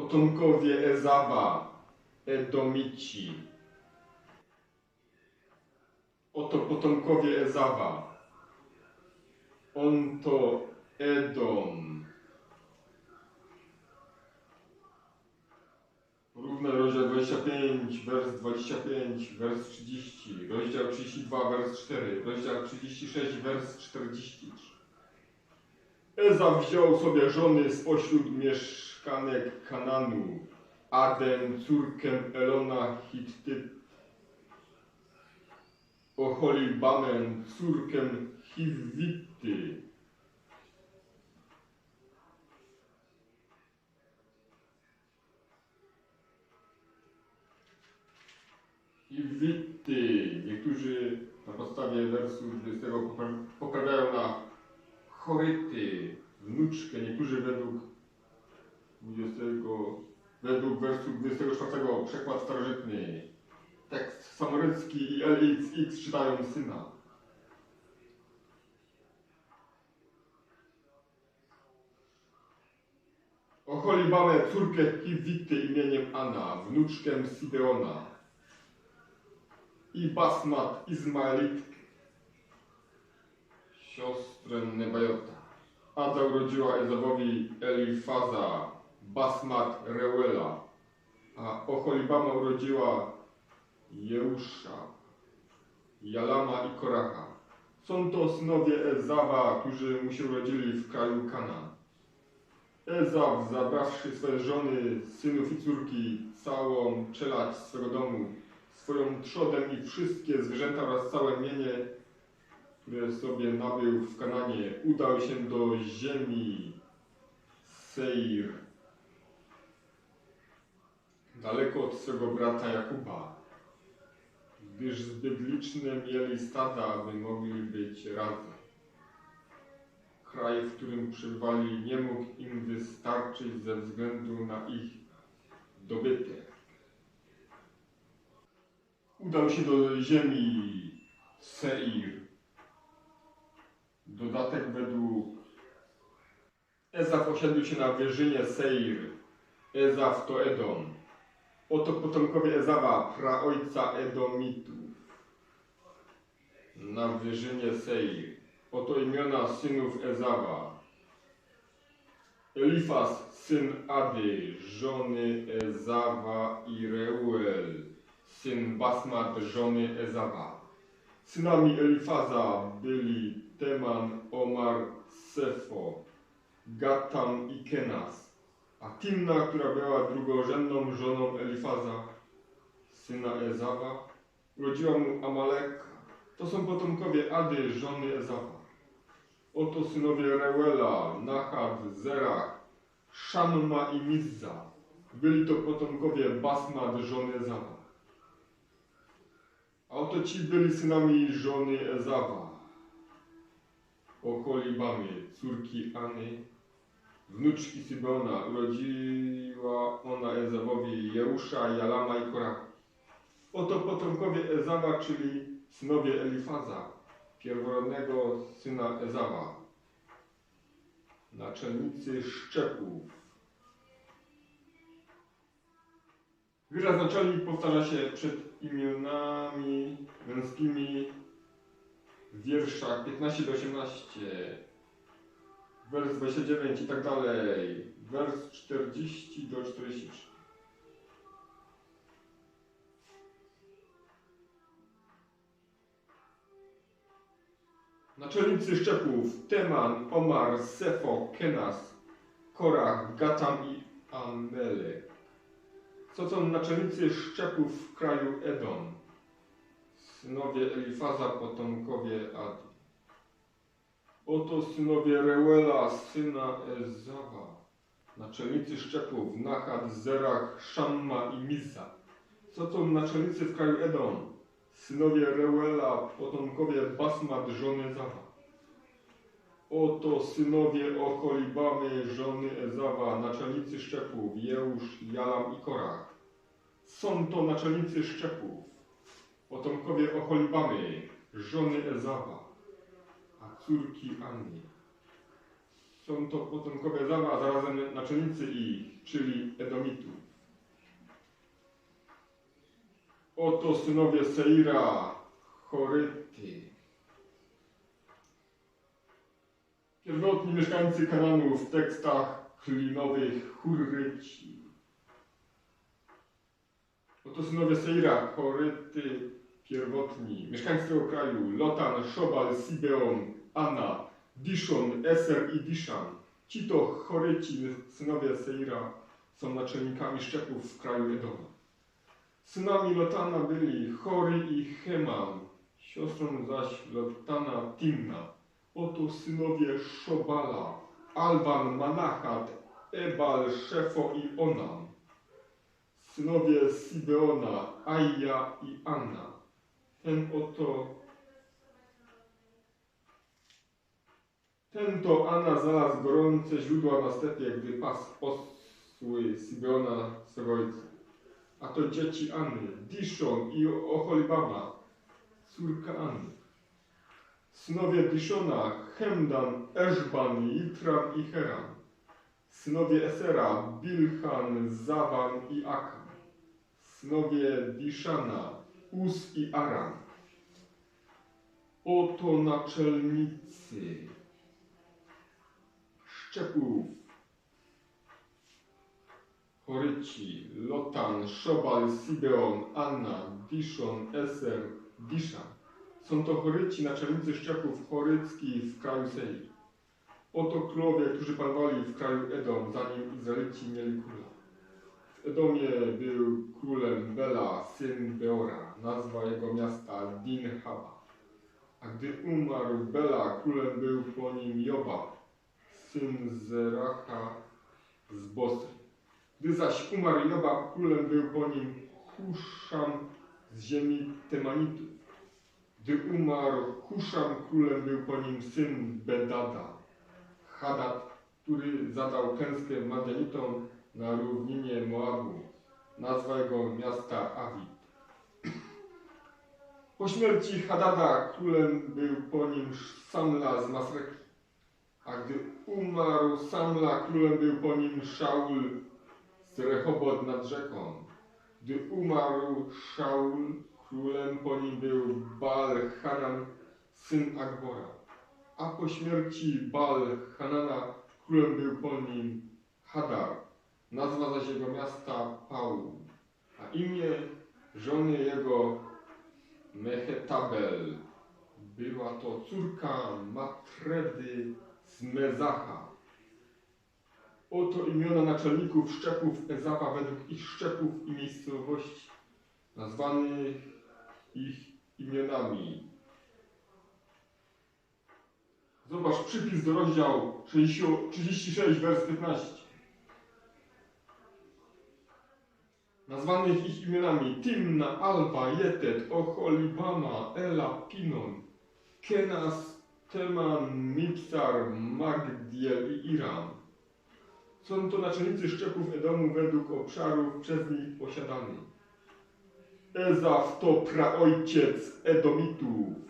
Potomkowie Ezawa, Edomici. Oto potomkowie Ezawa. On to Edom. Równe rozdział 25, wers 25, wers 30, rozdział 32, wers 4, rozdział 36, wers 43. Eza wziął sobie żony spośród mieszkanek Kananu, Aden, córkę Elona Hittyt, Oholibamen, córkę Hiwity, Hiwity. Niektórzy na podstawie wersu 20 popra- poprawiają na Choryty, wnuczkę, niektórzy według 20, według wersu 24 przekład starożytny. Tekst samorycki i LXX czytają syna. Ocholibamę córkę Hiwity imieniem Anna, wnuczkę Sideona i Basmat Izmaelitkę, siostrę Nebajota. Ada urodziła Ezawowi Elifaza, Basmat Reuela, a Ocholibama urodziła Jeusza, Jalama i Koracha. Są to synowie Ezawa, którzy mu się urodzili w kraju Kanaan. Ezaw, zabrawszy swe żony, synów i córki, całą czelać swego domu, swoją trzodem i wszystkie zwierzęta oraz całe mienie, które sobie nabył w Kananie, udał się do ziemi Seir, daleko od swego brata Jakuba, gdyż zbyt liczne mieli stada, aby mogli być razem. Kraj, w którym przebywali, nie mógł im wystarczyć ze względu na ich dobytek. Udał się do ziemi Seir. Dodatek według Ezaf osiadł się na wyżynie Seir. Ezaf to Edom. Oto potomkowie Ezawa, praojca Edomitów. Na wyżynie Seir. Oto imiona synów Ezawa. Elifas, syn Ady, żony Ezawa i Reuel, syn Basmat, żony Ezawa. Synami Elifaza byli Teman, Omar, Sefo, Gatam i Kenas, a Timna, która była drugorzędną żoną Elifaza, syna Ezawa, urodziła mu Amaleka. To są potomkowie Ady, żony Ezawa. Oto synowie Reuela, Nachad, Zerach, Szamma i Mizza. Byli to potomkowie Basmat, żony Ezawa. A oto ci byli synami żony Ezawa. Ocholibamy, córki Any, wnuczki Sybona. Urodziła ona Ezawowi Jeusza, Jalama i Koracha. Oto potomkowie Ezawa, czyli synowie Elifaza, pierworodnego syna Ezawa. Naczelnicy szczepów. Wyraz naczelnik powtarza się przed imionami męskimi w wierszach 15 do 18, wers 29 i tak dalej, wers 40 do 43. Naczelnicy szczepów Teman, Omar, Sefo, Kenas, Korach, Gatam i Amelek. Co są naczelnicy szczepów w kraju Edom? Synowie Elifaza, potomkowie Adi. Oto synowie Reuela, syna Ezawa. Naczelnicy szczepów Nachad, Zerach, Szamma i Misa. Co są naczelnicy w kraju Edom? Synowie Reuela, potomkowie Basmat, żony Ezawa. Oto synowie Ocholibamy, żony Ezawa, naczelnicy szczepów, Jeusz, Jalam i Korach. Są to naczelnicy szczepów, potomkowie Ocholibamy, żony Ezawa, córki Anny. Są to potomkowie Ezawa, a zarazem naczelnicy ich, czyli Edomitów. Oto synowie Seira, Choryty. Pierwotni mieszkańcy Kananu w tekstach klinowych Hurryci. Oto synowie Seira, Choryty, pierwotni, mieszkańcy tego kraju, Lotan, Szobal, Sibeon, Anna, Dishon, Eser i Dishan. Ci to Choryci, synowie Seira, są naczelnikami szczepów w kraju Edoma. Synami Lotana byli Chory i Heman, siostrą zaś Lotana Timna. Oto synowie Szobala, Alban, Manachat, Ebal, Szefo i Onam. Synowie Sibeona, Aja i Anna. Ten oto ten to Anna znalazł gorące źródła na stepie, gdy pas osły Sibeona swego ojca. A to dzieci Anny, Dishon i Oholibama, córka Anny. Synowie Dishona, Hemdan, Eszban, Jitran i Heran. Synowie Esera, Bilhan, Zawan i Akan. Synowie Dishana, Uz i Aran. Oto naczelnicy szczepów. Choryci, Lotan, Szobal, Sibeon, Anna, Dishon, Eser, Dishan. Są to choryci naczelnicy szczepów choryckich w kraju Seir. Oto królowie, którzy panowali w kraju Edom, zanim Izraelici mieli króla. W Edomie był królem Bela, syn Beora. Nazwa jego miasta Dinhaba. A gdy umarł Bela, królem był po nim Joba, syn Zeracha z Bosry. Gdy zaś umarł Joba, królem był po nim Huszam z ziemi Temanitów. Gdy umarł Huszam, królem był po nim syn Bedada, Hadad, który zadał klęskę Madianitom na równinie Moabu. Nazwa jego miasta Awid. Po śmierci Hadada królem był po nim Samla z Masreki. A gdy umarł Samla, królem był po nim Szaul z Rehobot nad rzeką. Gdy umarł Szaul, królem po nim był Baal Hanan, syn Akbora. A po śmierci Baal Hanana, królem był po nim Hadar. Nazwa zaś jego miasta Paul. A imię żony jego Mehetabel. Była to córka Matredy z Mezacha. Oto imiona naczelników szczepów Ezawa według ich szczepów i miejscowości, nazwanych ich imionami. Zobacz przypis do rozdział 60 36, wers 15. Nazwanych ich imionami Timna, Alba, Jetet, Oholibama, Ela, Pinon, Kenas, Teman, Mipsar, Magdiel i Iram. Są to naczelnicy szczepów Edomu według obszarów przez nich posiadanych. Ezaf to praojciec Edomitów.